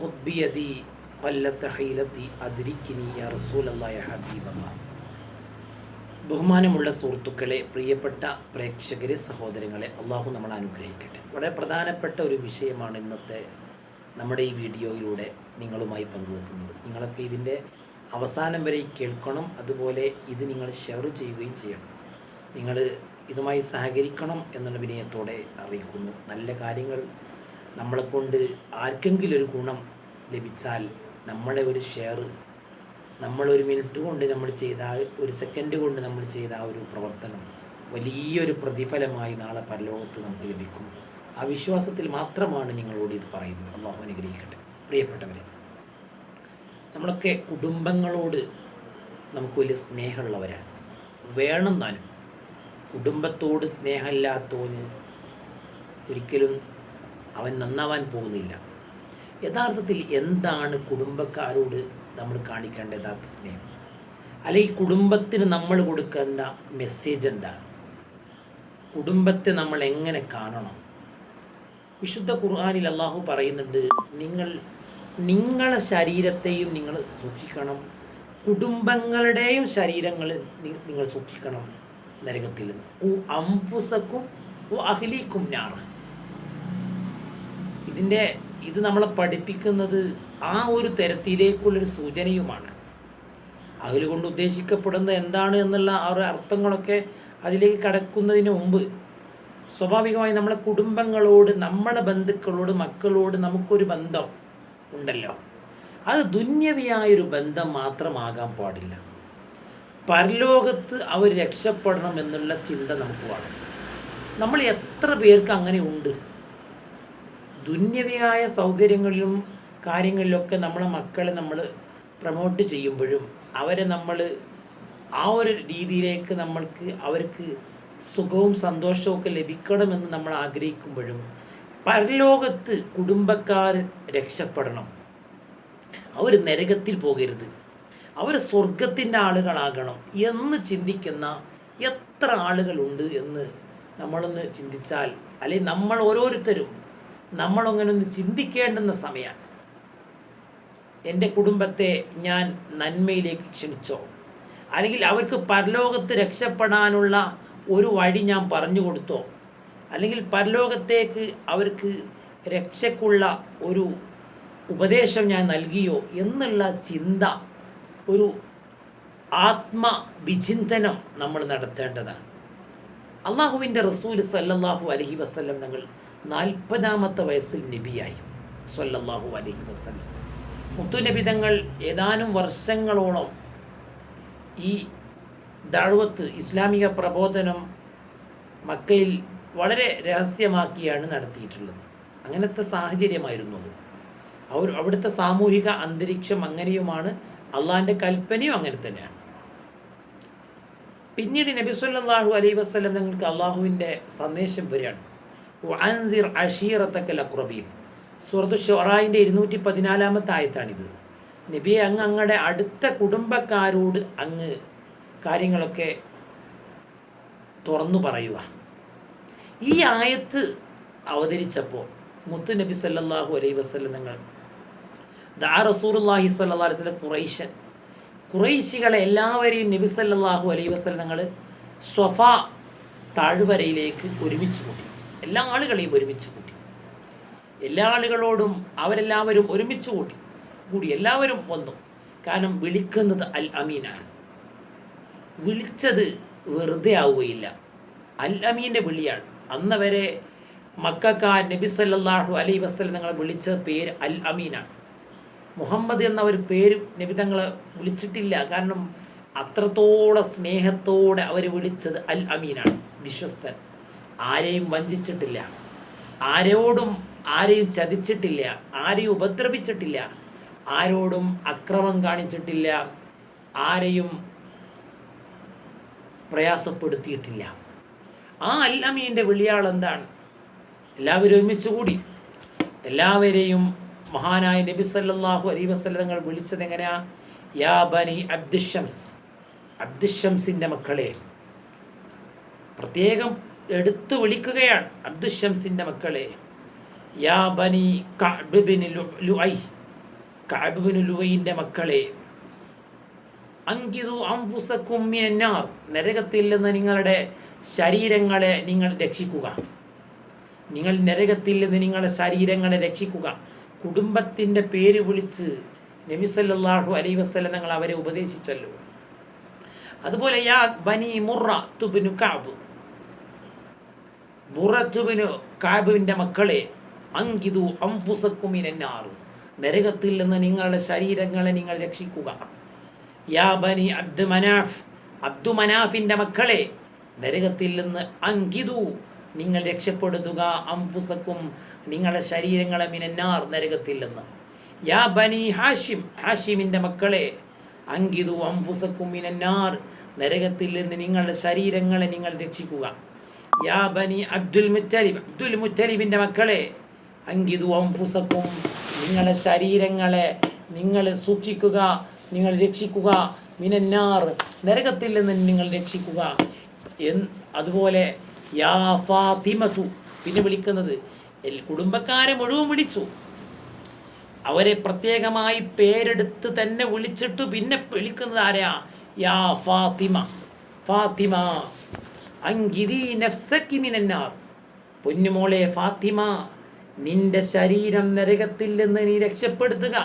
ഹുദ്ബിയതി കൊല്ലത്ത് ഹൈലത്തി അതിരിക്കിനി റസൂലല്ലായ ഹബീബല്ല. ബഹുമാനമുള്ള സുഹൃത്തുക്കളെ പ്രിയപ്പെട്ട പ്രേക്ഷകരെ സഹോദരങ്ങളെ അള്ളാഹു നമ്മളെ അനുഗ്രഹിക്കട്ടെ. വളരെ പ്രധാനപ്പെട്ട ഒരു വിഷയമാണ് ഇന്നത്തെ നമ്മുടെ ഈ വീഡിയോയിലൂടെ നിങ്ങളുമായി പങ്കുവെക്കുന്നത്. നിങ്ങളൊക്കെ ഇതിന്റെ അവസാനം വരെ കേൾക്കണം അതുപോലെ ഇത് നിങ്ങൾ ഷെയർ ചെയ്യുകയും ചെയ്യണം. നിങ്ങൾ ഇതുമായി സഹകരിക്കണം എന്നുള്ള വിനയത്തോടെ അറിയിക്കുന്നു. നല്ല കാര്യങ്ങൾ നമ്മളെക്കൊണ്ട് ആർക്കെങ്കിലും ഒരു ഗുണം ലഭിച്ചാൽ നമ്മളെ ഒരു ഷെയർ നമ്മളൊരു മിനിറ്റ് കൊണ്ട് നമ്മൾ ചെയ്ത ഒരു സെക്കൻഡ് കൊണ്ട് നമ്മൾ ചെയ്ത ആ ഒരു പ്രവർത്തനം വലിയൊരു പ്രതിഫലമായി നാളെ പരലോകത്ത് നമുക്ക് ലഭിക്കും. ആ വിശ്വാസത്തിൽ മാത്രമാണ് നിങ്ങളോട് ഇത് പറയുന്നത്. അള്ളാഹു അനുഗ്രഹിക്കട്ടെ. പ്രിയപ്പെട്ടവരെ നമ്മളൊക്കെ കുടുംബങ്ങളോട് നമുക്ക് വലിയ സ്നേഹമുള്ളവരാണ്. വേണം താനും കുടുംബത്തോട് സ്നേഹമില്ലാത്തവന് ഒരിക്കലും അവൻ നന്നാവാൻ പോകുന്നില്ല. യഥാർത്ഥത്തിൽ എന്താണ് കുടുംബക്കാരോട് നമ്മൾ കാണിക്കേണ്ട യഥാർത്ഥ സ്നേഹം? അല്ലെങ്കിൽ കുടുംബത്തിന് നമ്മൾ കൊടുക്കേണ്ട മെസ്സേജ് എന്താണ്? കുടുംബത്തെ നമ്മൾ എങ്ങനെ കാണണം? വിശുദ്ധ ഖുർആാനിൽ അള്ളാഹു പറയുന്നുണ്ട് നിങ്ങൾ നിങ്ങളെ ശരീരത്തെയും നിങ്ങൾ സൂക്ഷിക്കണം. കുടുംബങ്ങളുടെയും ശരീരങ്ങൾ നിങ്ങൾ സൂക്ഷിക്കണം. നരകത്തിൽ നിന്ന്. അംഫുസക്കും അഹ്ലിക്കും ഞാറ ഇതിന്റെ ഇത് നമ്മളെ പഠിപ്പിക്കുന്നത് ആ ഒരു തരത്തിലേക്കുള്ളൊരു സൂചനയുമാണ്. അതിൽ കൊണ്ട് ഉദ്ദേശിക്കപ്പെടുന്നത് എന്താണ് എന്നുള്ള ആ ഒരു അർത്ഥങ്ങളൊക്കെ അതിലേക്ക് കടക്കുന്നതിന് മുമ്പ് സ്വാഭാവികമായി നമ്മളെ കുടുംബങ്ങളോട് നമ്മളെ ബന്ധുക്കളോട് മക്കളോട് നമുക്കൊരു ബന്ധം ഉണ്ടല്ലോ. അത് ദുന്യവിയായൊരു ബന്ധം മാത്രമാകാൻ പാടില്ല. പരലോകത്ത് അവർ രക്ഷപ്പെടണം എന്നുള്ള ചിന്ത നമുക്ക് വേണം. നമ്മൾ എത്ര പേർക്ക് അങ്ങനെ ഉണ്ട്? ദുന്യവിയായ സൗകര്യങ്ങളിലും കാര്യങ്ങളിലൊക്കെ നമ്മളെ മക്കളെ നമ്മൾ പ്രൊമോട്ട് ചെയ്യുമ്പോഴും അവരെ നമ്മൾ ആ ഒരു രീതിയിലേക്ക് നമ്മൾക്ക് അവർക്ക് സുഖവും സന്തോഷവും ഒക്കെ ലഭിക്കണമെന്ന് നമ്മൾ ആഗ്രഹിക്കുമ്പോഴും പരലോകത്ത് കുടുംബക്കാർ രക്ഷപ്പെടണം. അവർ നരകത്തിൽ പോകരുത്. അവർ സ്വർഗത്തിന്റെ ആളുകളാകണം എന്ന് ചിന്തിക്കുന്ന എത്ര ആളുകളുണ്ട് എന്ന് നമ്മളൊന്ന് ചിന്തിച്ചാൽ അല്ലെങ്കിൽ നമ്മൾ ഓരോരുത്തരും നമ്മളങ്ങനെ ഒന്ന് ചിന്തിക്കേണ്ടുന്ന സമയമാണ് എന്റെ കുടുംബത്തെ ഞാൻ നന്മയിലേക്ക് ക്ഷണിച്ചോ? അല്ലെങ്കിൽ അവർക്ക് പരലോകത്ത് രക്ഷപ്പെടാനുള്ള ഒരു വഴി ഞാൻ പറഞ്ഞു കൊടുത്തോ? അല്ലെങ്കിൽ പരലോകത്തേക്ക് അവർക്ക് രക്ഷക്കുള്ള ഒരു ഉപദേശം ഞാൻ നൽകിയോ? എന്നുള്ള ചിന്ത ഒരു ആത്മവിചിന്തനം നമ്മൾ നടത്തേണ്ടതാണ്. അള്ളാഹുവിന്റെ റസൂൽ സല്ലല്ലാഹു അലഹി വസ്ല്ലം ഞങ്ങൾ നാൽപ്പതാമത്തെ വയസ്സിൽ നബിയായി സല്ലല്ലാഹു അലഹി വസ്ലം മുത്തുനബി തങ്ങൾ ഏതാനും വർഷങ്ങളോളം ഈ ദഅവത്ത് ഇസ്ലാമിക പ്രബോധനം മക്കയിൽ വളരെ രഹസ്യമാക്കിയാണ് നടത്തിയിട്ടുള്ളത്. അങ്ങനത്തെ സാഹചര്യമായിരുന്നു അത്. അവർ അവിടുത്തെ സാമൂഹിക അന്തരീക്ഷം അങ്ങനെയുമാണ് അള്ളാഹിന്റെ കൽപ്പനയും അങ്ങനെ തന്നെയാണ്. പിന്നീട് നബി സല്ലല്ലാഹു അലൈഹി വസല്ലം തങ്ങൾക്ക് അള്ളാഹുവിന്റെ സന്ദേശം വരികയാണ്. സുഹൃത്ത് ഷൊറായിന്റെ ഇരുന്നൂറ്റി പതിനാലാമത്തെ ആയത്താണിത്. നബിയെ അങ്ങ് അങ്ങടെ അടുത്ത കുടുംബക്കാരോട് അങ്ങ് കാര്യങ്ങളൊക്കെ തുറന്നു പറയുക. ഈ ആയത്ത് അവതരിച്ചപ്പോൾ മുത്തു നബി സല്ലാഹു അലൈ വസ്ലം നിങ്ങൾ ദാ റസൂലുള്ളാഹി സല്ലാസ്ലെ കുറൈശൻ കുറൈശികളെ എല്ലാവരെയും നബി സല്ലാഹു അലൈ വസ്ലം നിങ്ങൾ സ്വഫ താഴ്വരയിലേക്ക് ഒരുമിച്ച് കൂട്ടി. എല്ലാ ആളുകളെയും ഒരുമിച്ച് കൂട്ടി. എല്ലാ ആളുകളോടും അവരെല്ലാവരും ഒരുമിച്ച് കൂട്ടി. കൂടി എല്ലാവരും വന്നു. കാരണം വിളിക്കുന്നത് അൽ അമീനാണ്. വിളിച്ചത് വെറുതെ ആവുകയില്ല. അൽ അമീന്റെ വിളിയാണ്. അന്ന് വരെ നബി സല്ലാഹു അലൈ വസ്ലം നിങ്ങളെ വിളിച്ച പേര് അൽ അമീനാണ്. മുഹമ്മദ് എന്ന ഒരു പേര് നബി തങ്ങളെ വിളിച്ചിട്ടില്ല. കാരണം അത്രത്തോളം സ്നേഹത്തോടെ അവർ വിളിച്ചത് അൽ അമീനാണ്. വിശ്വസ്തൻ. ആരെയും വഞ്ചിച്ചിട്ടില്ല. ആരോടും ആരെയും ചതിച്ചിട്ടില്ല. ആരെയും ഉപദ്രവിച്ചിട്ടില്ല. ആരോടും അക്രമം കാണിച്ചിട്ടില്ല. ആരെയും പ്രയാസപ്പെടുത്തിയിട്ടില്ല. ആ അല്ലമീന്റെ വിളിയാൾ എന്താണ്? എല്ലാവരും ഒരുമിച്ച് കൂടി. എല്ലാവരെയും മഹാനായ നബി സല്ലല്ലാഹു അലൈഹി വസ്ലങ്ങൾ വിളിച്ചത് എങ്ങനെയാ? യാ ബനി അബ്ദുഷംസ്. അബ്ദുഷംസിന്റെ മക്കളെ. പ്രത്യേകം എടുത്തു വിളിക്കുകയാണ്. അബ്ദുഷംസിന്റെ മക്കളെ യാ ബനി കഅബ്ബിന് ലുഐ മക്കളെ അങ്കിതു അംഫുസക്കും നരകത്തിൽ നിന്ന് നിങ്ങളുടെ ശരീരങ്ങളെ നിങ്ങൾ രക്ഷിക്കുക. നിങ്ങൾ നരകത്തിൽ നിന്ന് നിങ്ങളുടെ ശരീരങ്ങളെ രക്ഷിക്കുക. കുടുംബത്തിന്റെ പേര് വിളിച്ച് നബിസല്ലാഹു അലൈ അലൈഹി വസല്ലം നിങ്ങൾ അവരെ ഉപദേശിച്ചല്ലോ. അതുപോലെ യാ ബനി മുറ തുബിനു കാബ് ബുറത്തുബിനു കാബുവിന്റെ മക്കളെ അങ്കിതു അംഫുസക്കുമിനാറും നരകത്തിൽ നിന്ന് നിങ്ങളുടെ ശരീരങ്ങളെ നിങ്ങൾ രക്ഷിക്കുക. യാ ബനി അബ്ദു മനാഫ് അബ്ദു മനാഫിന്റെ മക്കളെ നരകത്തിൽ നിന്ന് അങ്കിതു നിങ്ങൾ രക്ഷപ്പെടുത്തുക. അംഫുസക്കും നിങ്ങളുടെ ശരീരങ്ങളെ മിനന്നാർ നരകത്തിൽ നിന്ന്. യാ ബനി ഹാഷിം ഹാഷിമിന്റെ മക്കളെ അങ്കിതു അംഫുസക്കും മിനന്നാർ. നരകത്തിൽ നിന്ന് നിങ്ങളുടെ ശരീരങ്ങളെ നിങ്ങൾ രക്ഷിക്കുക. യാ അബ്ദുൽ മുത്തലിബ്. അബ്ദുൽ മുത്തലിബിന്റെ മക്കളെ അങ്കിതു അംഫുസക്കും നിങ്ങളെ ശരീരങ്ങളെ നിങ്ങൾ സൂക്ഷിക്കുക നിങ്ങൾ രക്ഷിക്കുക മിനന്നാർ നരകത്തിൽ നിന്ന് നിങ്ങൾ രക്ഷിക്കുക. എൻ അതുപോലെ യാ ഫാത്തിമത്തു പിന്നെ വിളിക്കുന്നത് കുടുംബക്കാരെ മുഴുവൻ വിളിച്ചു. അവരെ പ്രത്യേകമായി പേരെടുത്ത് തന്നെ വിളിച്ചിട്ട് പിന്നെ വിളിക്കുന്നത് ആരാ? യാ ഫാത്തിമ. ഫാത്തിമ. പൊന്നുമോളെ ഫാത്തിമ നിന്റെ ശരീരം നരകത്തിൽ നിന്ന് നീ രക്ഷപ്പെടുത്തുക.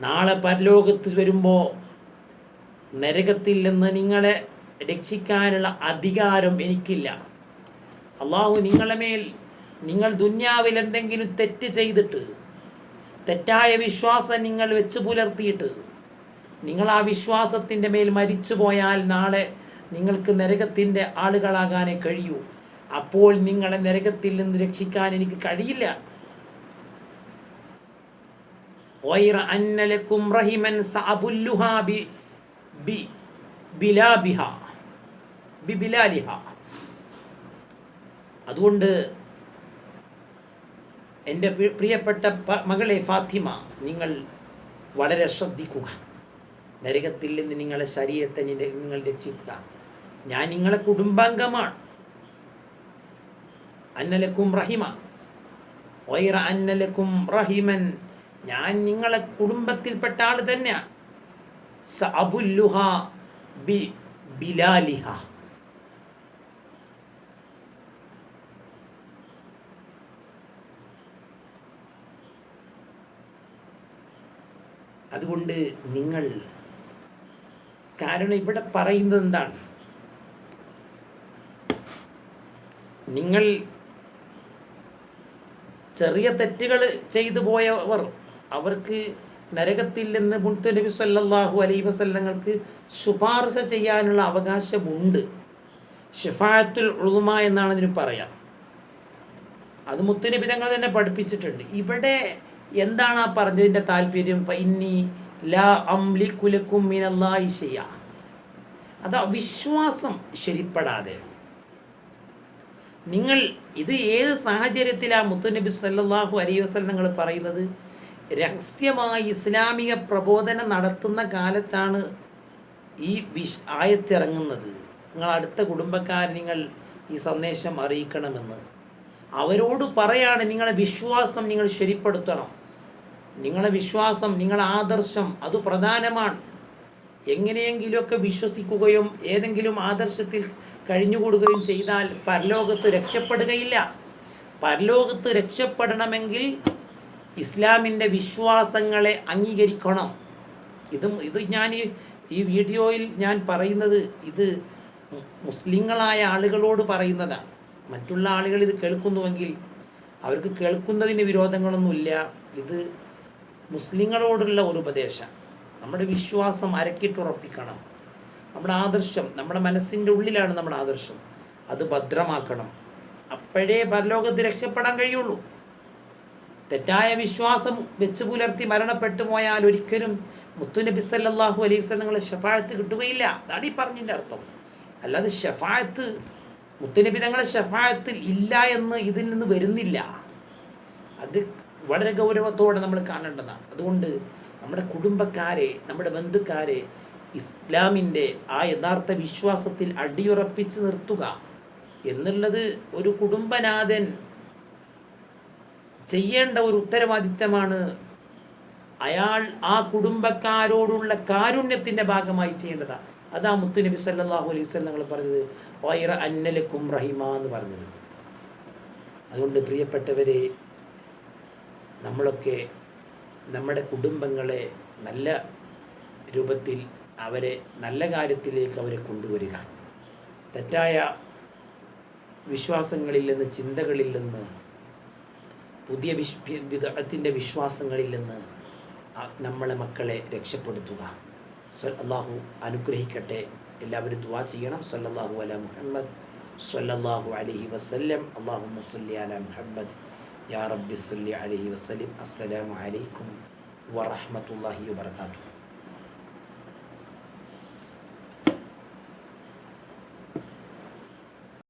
നാളെ പരലോകത്ത് വരുമ്പോൾ നരകത്തിൽ നിന്ന് നിങ്ങളെ രക്ഷിക്കാനുള്ള അധികാരം എനിക്കില്ല. അള്ളാഹു നിങ്ങളെ മേൽ നിങ്ങൾ ദുന്യാവിൽ എന്തെങ്കിലും തെറ്റ് ചെയ്തിട്ട് തെറ്റായ വിശ്വാസം നിങ്ങൾ വെച്ച് പുലർത്തിയിട്ട് നിങ്ങൾ ആ വിശ്വാസത്തിന്റെ മേൽ മരിച്ചു പോയാൽ നാളെ നിങ്ങൾക്ക് നരകത്തിന്റെ ആളുകളാകാനേ കഴിയൂ. അപ്പോൾ നിങ്ങളെ നരകത്തിൽ നിന്ന് രക്ഷിക്കാൻ എനിക്ക് കഴിയില്ല. അതുകൊണ്ട് എന്റെ പ്രിയപ്പെട്ട മകളെ ഫാത്തിമ നിങ്ങൾ വളരെ ശ്രദ്ധിക്കുക. നരകത്തിൽ നിന്ന് നിങ്ങളെ ശരീരത്തെ നിങ്ങൾ രക്ഷിക്കുക. ഞാൻ നിങ്ങളെ കുടുംബാംഗമാണ്. അന്നലക്കും റഹിമ. വൈറ അന്നലക്കും റഹിമൻ. ഞാൻ നിങ്ങളെ കുടുംബത്തിൽപ്പെട്ട ആൾ തന്നെയാണ് ബി ബിലാലിഹ. അതുകൊണ്ട് നിങ്ങൾ കാരണം ഇവിടെ പറയുന്നത് എന്താണ്? നിങ്ങൾ ചെറിയ തെറ്റുകൾ ചെയ്തു പോയവർ അവർക്ക് നരകത്തിൽ നിന്ന് മുൻത്തു നബി സല്ലാഹു അലൈഹി വസല്ലങ്ങൾക്ക് ശുപാർശ ചെയ്യാനുള്ള അവകാശമുണ്ട്. ഷിഫായത്തുൽ ഉളുമ എന്നാണ് ഇതിന് പറയാം. അത് മുത്തുനബി തങ്ങൾ തന്നെ പഠിപ്പിച്ചിട്ടുണ്ട്. ഇവിടെ എന്താണ് ആ പറഞ്ഞതിന്റെ താല്പര്യം? ഫൈന്നി ലാ മിനല്ലാഹി അത് വിശ്വാസം ശരിപ്പെടാതെ. നിങ്ങൾ ഇത് ഏത് സാഹചര്യത്തിലാണ് മുത്തുനബി സല്ലാഹു അലൈഹി വസല്ലം നിങ്ങൾ പറയുന്നത്? രഹസ്യമായി ഇസ്ലാമിക പ്രബോധനം നടത്തുന്ന കാലത്താണ് ഈ വിഷ് ആയത്തിറങ്ങുന്നത്. നിങ്ങൾ അടുത്ത കുടുംബക്കാർ നിങ്ങൾ ഈ സന്ദേശം അറിയിക്കണമെന്ന്. അവരോട് പറയാണ് നിങ്ങളുടെ വിശ്വാസം നിങ്ങൾ ശരിപ്പെടുത്തണം. നിങ്ങളെ വിശ്വാസം നിങ്ങളെ ആദർശം അത് പ്രധാനമാണ്. എങ്ങനെയെങ്കിലുമൊക്കെ വിശ്വസിക്കുകയും ഏതെങ്കിലും ആദർശത്തിൽ കഴിഞ്ഞുകൂടുകയും ചെയ്താൽ പരലോകത്ത് രക്ഷപ്പെടുകയില്ല. പരലോകത്ത് രക്ഷപ്പെടണമെങ്കിൽ ഇസ്ലാമിന്റെ വിശ്വാസങ്ങളെ അംഗീകരിക്കണം. ഇതും ഇത് ഞാൻ ഈ വീഡിയോയിൽ ഞാൻ പറയുന്നത് ഇത് മുസ്ലിങ്ങളായ ആളുകളോട് പറയുന്നതാണ്. മറ്റുള്ള ആളുകൾ ഇത് കേൾക്കുന്നുവെങ്കിൽ അവർക്ക് കേൾക്കുന്നതിന് വിരോധങ്ങളൊന്നുമില്ല. ഇത് മുസ്ലിങ്ങളോടുള്ള ഒരു ഉപദേശം. നമ്മുടെ വിശ്വാസം അരക്കിട്ടുറപ്പിക്കണം. നമ്മുടെ ആദർശം നമ്മുടെ മനസ്സിന്റെ ഉള്ളിലാണ് നമ്മുടെ ആദർശം. അത് ഭദ്രമാക്കണം. അപ്പോഴേ പരലോകത്ത് രക്ഷപ്പെടാൻ കഴിയുള്ളൂ. തെറ്റായ വിശ്വാസം വെച്ച് പുലർത്തി മരണപ്പെട്ടു പോയാൽ ഒരിക്കലും മുത്തുനബി സല്ലാഹു അലൈഹി നിങ്ങളെ ഷഫായത്ത് കിട്ടുകയില്ല. അതാണ് ഈ പറഞ്ഞതിന്റെ അർത്ഥം. അല്ലാതെ ഷഫായത്ത് മുത്തുനബി തങ്ങളെ ഷഫായത്തിൽ ഇല്ല എന്ന് ഇതിൽ നിന്ന് വരുന്നില്ല. അത് വളരെ ഗൗരവത്തോടെ നമ്മൾ കാണേണ്ടതാണ്. അതുകൊണ്ട് നമ്മുടെ കുടുംബക്കാരെ നമ്മുടെ ബന്ധുക്കാരെ ഇസ്ലാമിന്റെ ആ യഥാർത്ഥ വിശ്വാസത്തിൽ അടിയുറപ്പിച്ച് നിർത്തുക എന്നുള്ളത് ഒരു കുടുംബനാഥൻ ചെയ്യേണ്ട ഒരു ഉത്തരവാദിത്തമാണ്. അയാൾ ആ കുടുംബക്കാരോടുള്ള കാരുണ്യത്തിന്റെ ഭാഗമായി ചെയ്യേണ്ടതാണ് അതാ മുത്തുനബി സല്ലല്ലാഹു അലൈഹി നിങ്ങൾ പറഞ്ഞത് വൈറ അന്നലക്കും റഹിമ എന്ന് പറഞ്ഞത്. അതുകൊണ്ട് പ്രിയപ്പെട്ടവരെ നമ്മളൊക്കെ നമ്മുടെ കുടുംബങ്ങളെ നല്ല രൂപത്തിൽ അവരെ നല്ല കാര്യത്തിലേക്ക് അവരെ കൊണ്ടുവരിക. തെറ്റായ വിശ്വാസങ്ങളിൽ നിന്ന് ചിന്തകളിൽ നിന്ന് പുതിയ വിശ് വിധത്തിന്റെ വിശ്വാസങ്ങളിൽ നിന്ന് നമ്മളെ മക്കളെ രക്ഷപ്പെടുത്തുക. അള്ളാഹു അനുഗ്രഹിക്കട്ടെ. എല്ലാവരും ദുവാ ചെയ്യണം. സല്ലല്ലാഹു അല മുഹമ്മദ് സല്ലല്ലാഹു അലൈഹി വസല്ലം. അള്ളാഹു മസ്ല്ലി അല മുഹമ്മദ്. യാ റബ്ബി സല്ലി അലഹി വസല്ലം. അസ്സലാമു അലൈക്കും വറഹമത്തല്ലാഹി വബർക്കാത്തു